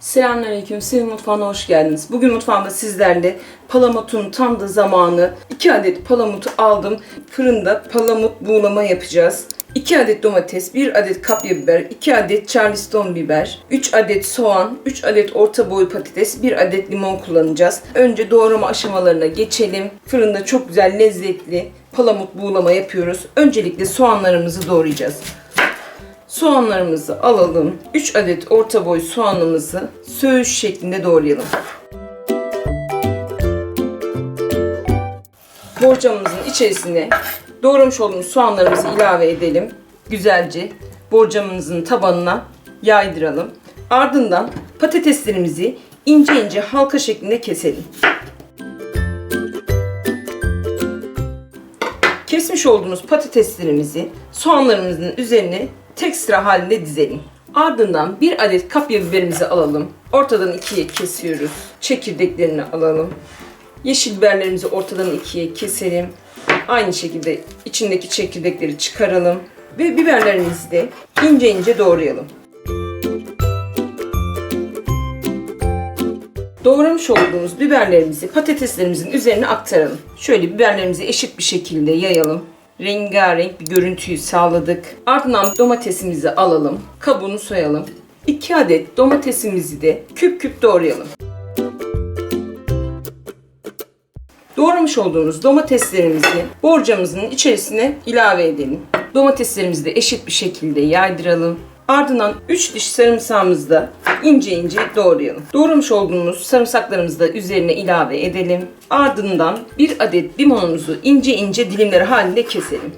Selamünaleyküm. Senin mutfağına hoş geldiniz. Bugün mutfağımda sizlerle palamutun tam da zamanı. 2 adet palamutu aldım. Fırında palamut buğulama yapacağız. 2 adet domates, 1 adet kapya biber, 2 adet charleston biber, 3 adet soğan, 3 adet orta boy patates, 1 adet limon kullanacağız. Önce doğrama aşamalarına geçelim. Fırında çok güzel lezzetli palamut buğulama yapıyoruz. Öncelikle soğanlarımızı doğrayacağız. Soğanlarımızı alalım. 3 adet orta boy soğanımızı söğüş şeklinde doğrayalım. Borcamımızın içerisine doğramış olduğumuz soğanlarımızı ilave edelim. Güzelce borcamımızın tabanına yaydıralım. Ardından patateslerimizi ince ince halka şeklinde keselim. Kesmiş olduğumuz patateslerimizi soğanlarımızın üzerine tek sıra halinde dizelim. Ardından bir adet kapya biberimizi alalım. Ortadan ikiye kesiyoruz. Çekirdeklerini alalım. Yeşil biberlerimizi ortadan ikiye keselim. Aynı şekilde içindeki çekirdekleri çıkaralım. Ve biberlerimizi de ince ince doğrayalım. Doğramış olduğumuz biberlerimizi patateslerimizin üzerine aktaralım. Şöyle biberlerimizi eşit bir şekilde yayalım. Rengarenk bir görüntüyü sağladık. Ardından domatesimizi alalım. Kabuğunu soyalım. 2 adet domatesimizi de küp küp doğrayalım. Doğramış olduğumuz domateslerimizi borcamızın içerisine ilave edelim. Domateslerimizi de eşit bir şekilde yaydıralım. Ardından 3 diş sarımsağımızı da ince ince doğrayalım. Doğramış olduğumuz sarımsaklarımızı da üzerine ilave edelim. Ardından bir adet limonumuzu ince ince dilimler halinde keselim.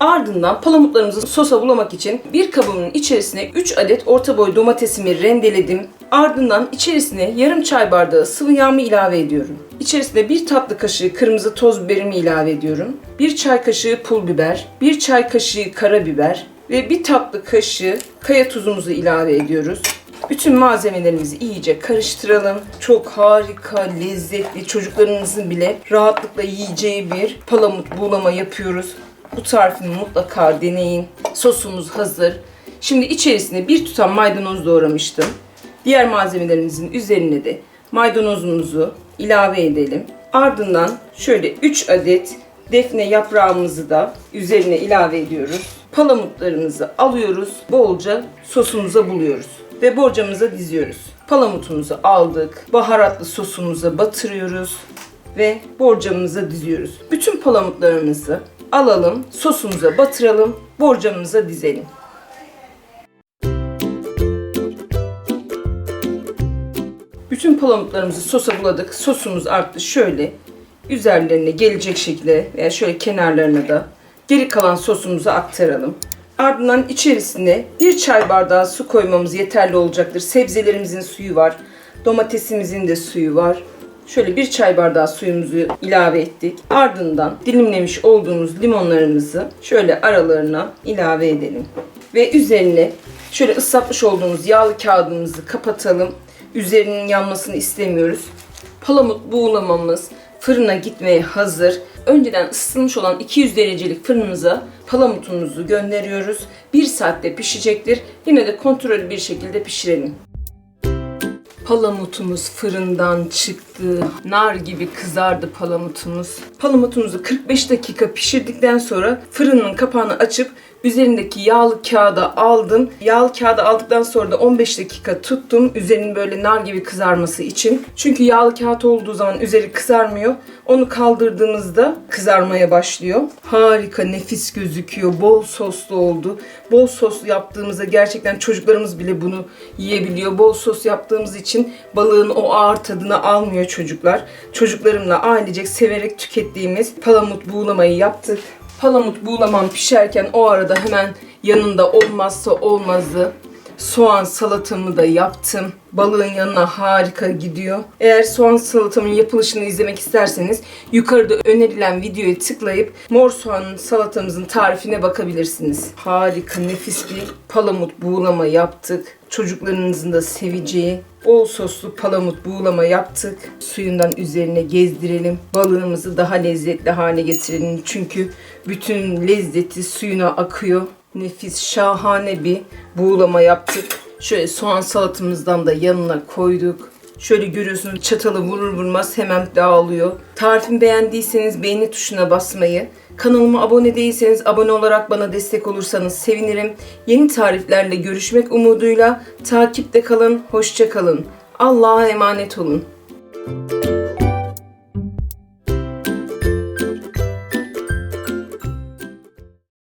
Ardından palamutlarımızı sosa bulamak için bir kabımın içerisine 3 adet orta boy domatesimi rendeledim. Ardından içerisine yarım çay bardağı sıvı yağımı ilave ediyorum. İçerisine bir tatlı kaşığı kırmızı toz biberimi ilave ediyorum. Bir çay kaşığı pul biber, bir çay kaşığı karabiber ve bir tatlı kaşığı kaya tuzumuzu ilave ediyoruz. Bütün malzemelerimizi iyice karıştıralım. Çok harika, lezzetli, çocuklarınızın bile rahatlıkla yiyeceği bir palamut buğulama yapıyoruz. Bu tarifini mutlaka deneyin. Sosumuz hazır. Şimdi içerisine bir tutam maydanoz doğramıştım. Diğer malzemelerimizin üzerine de maydanozumuzu ilave edelim. Ardından şöyle 3 adet defne yaprağımızı da üzerine ilave ediyoruz. Palamutlarımızı alıyoruz. Bolca sosumuza buluyoruz. Ve borcamıza diziyoruz. Palamutumuzu aldık. Baharatlı sosumuza batırıyoruz. Ve borcamımıza diziyoruz. Bütün palamutlarımızı alalım, sosumuza batıralım, borcamımıza dizelim. Bütün palamutlarımızı sosa buladık. Sosumuz arttı. Şöyle üzerlerine gelecek şekilde veya şöyle kenarlarına da geri kalan sosumuzu aktaralım. Ardından içerisine bir çay bardağı su koymamız yeterli olacaktır. Sebzelerimizin suyu var. Domatesimizin de suyu var. Şöyle bir çay bardağı suyumuzu ilave ettik. Ardından dilimlemiş olduğumuz limonlarımızı şöyle aralarına ilave edelim. Ve üzerine şöyle ıslatmış olduğumuz yağlı kağıdımızı kapatalım. Üzerinin yanmasını istemiyoruz. Palamut buğulamamız fırına gitmeye hazır. Önceden ısıtılmış olan 200 derecelik fırınımıza palamutumuzu gönderiyoruz. 1 saatte pişecektir. Yine de kontrollü bir şekilde pişirelim. Palamutumuz fırından çıktı. Nar gibi kızardı palamutumuz. Palamutumuzu 45 dakika pişirdikten sonra fırının kapağını açıp üzerindeki yağlı kağıda aldım. Yağlı kağıdı aldıktan sonra da 15 dakika tuttum. Üzerinin böyle nar gibi kızarması için. Çünkü yağlı kağıt olduğu zaman üzeri kızarmıyor. Onu kaldırdığımızda kızarmaya başlıyor. Harika, nefis gözüküyor. Bol soslu oldu. Bol soslu yaptığımızda gerçekten çocuklarımız bile bunu yiyebiliyor. Bol sos yaptığımız için balığın o ağır tadını almıyor çocuklar. Çocuklarımla ailecek severek tükettiğimiz palamut buğulamayı yaptık. Palamut buğulamam pişerken o arada hemen yanında olmazsa olmazı soğan salatamı da yaptım. Balığın yanına harika gidiyor. Eğer soğan salatamın yapılışını izlemek isterseniz yukarıda önerilen videoya tıklayıp mor soğan salatamızın tarifine bakabilirsiniz. Harika nefis bir palamut buğulama yaptık. Çocuklarınızın da seveceği bol soslu palamut buğulama yaptık. Suyundan üzerine gezdirelim. Balığımızı daha lezzetli hale getirelim. Çünkü bütün lezzeti suyuna akıyor. Nefis, şahane bir buğulama yaptık. Şöyle soğan salatamızdan da yanına koyduk. Şöyle görüyorsunuz çatalı vurur vurmaz hemen dağılıyor. Tarifimi beğendiyseniz beğeni tuşuna basmayı, kanalıma abone değilseniz abone olarak bana destek olursanız sevinirim. Yeni tariflerle görüşmek umuduyla takipte kalın, hoşça kalın. Allah'a emanet olun.